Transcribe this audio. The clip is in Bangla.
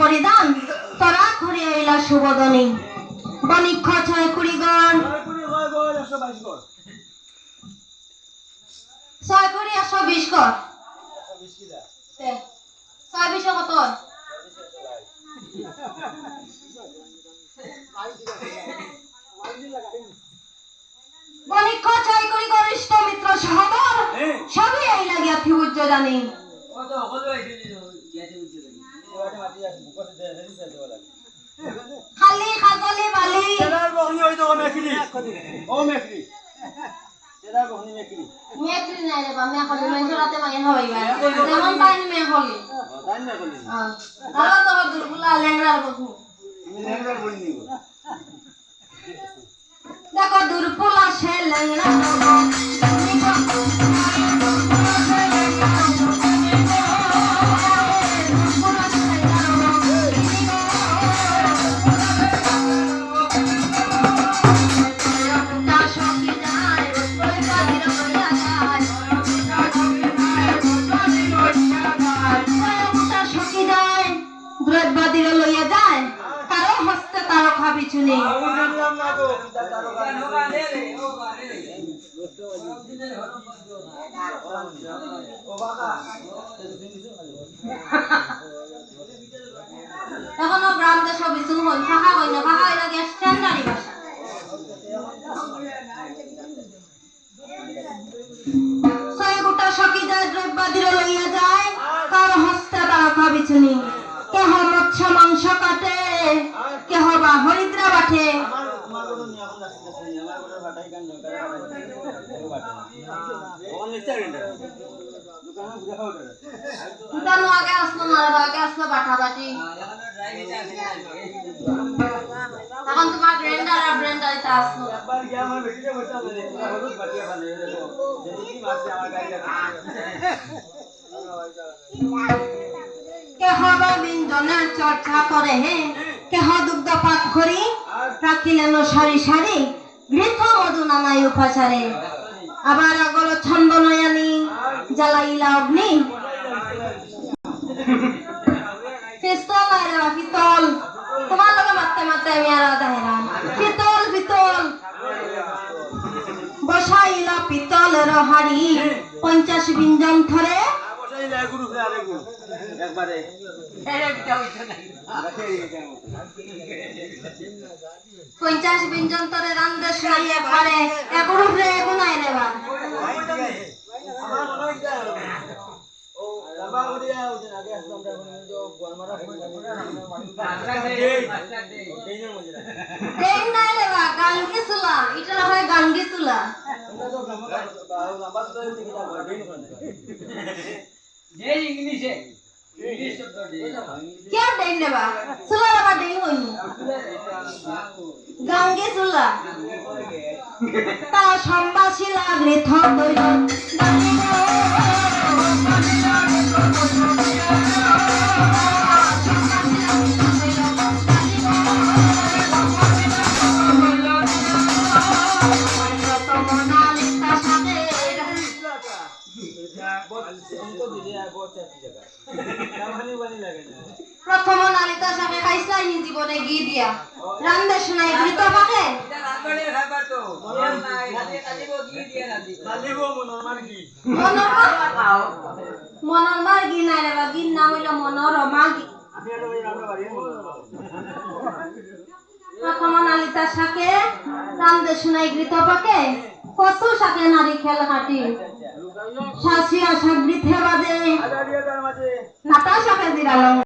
পরিধান। তরা করিয়া এলা সুবদনী। বণিক্ষ ছয় কুড়িগণ ছয় কুড়ি একশো বিশ গড়। ছয় বিশে কত হয়? বণিক্ষ ছয় কুড়ি গরিষ্ঠ মিত্র সহদর সবই এই লাগিয়া থিবুজ্জ জানি। খালি খাজলি বালি। মেয়েত্রি নাই রে বা মেয়ে হলি মেয়ে রাতে মাইন হইবা যেমন পাইন মেয়ে হলি আর তো দুর্বলা লেংরার বহু। দেখো দুর্বলা সে লেংরা লইয়া যায়, কারও হস্তে তার খাবি চুনি এখনও গ্রাম দেশ বিচুন হই ফাঁকা হই না? ফাঁকা হইলে গ্যাস স্ট্যান্ডার্ডই ভাষা? ছয় গোটা যায় দ্রব্যাদির লইয়া যায়, কারও হস্তে তার খাবি চুনি হরিদ্রা বাটে দুটানো আগে আসলো না রে বা, আগে আসলো বাটা বাটি এখন তোমার গ্রাইন্ডার আর ব্লেন্ডার এটা আসলো। কেহ বা বিন্দনের চর্চা করে হে? দুগ্ধ পাক করি? রাখিলেন সারি সারি ঘৃত মধু নানাই উপাচারে। আবার আগল ছন্দ নয়ানি জ্বালাইলা অগ্নি। পিস্তল আরে পিতল। তোমার লগে মারতে মারতে আমি আর আধা পিতল পিতল। বসাইলা পিতলের হাড়ি পঞ্চাশ বিঞ্জন ধরে একবারে। পঞ্চাশ বিঞ্জন তরে রান্ধে শুনাইয়া ঘরে এগুলো রে এগুনাই রে বা দেখ নাই রে বা গান না হয় গান গেছুলা কে দেখ রে বা সুলা রে বা দেখ হইনি গান গেছুলা তা সম্বাসিলা গৃথ দৈল প্রথম নালিতা সাথে খাইছলাই নি জীবনে গি দিয়া। রান্ধে শুনাই ঘৃত পাকে মনৰ মনৰ মাৰ গি নাই রে বা গির নাম হইল মনোরমা গি প্রথম নালিতা শাকে রান্ধে শুনাই ঘৃত পাকে কচু শাকে নারী খেল কাটি। শাসিয়া শাক বাজে নাতাশা নাতা শাকে জিরালং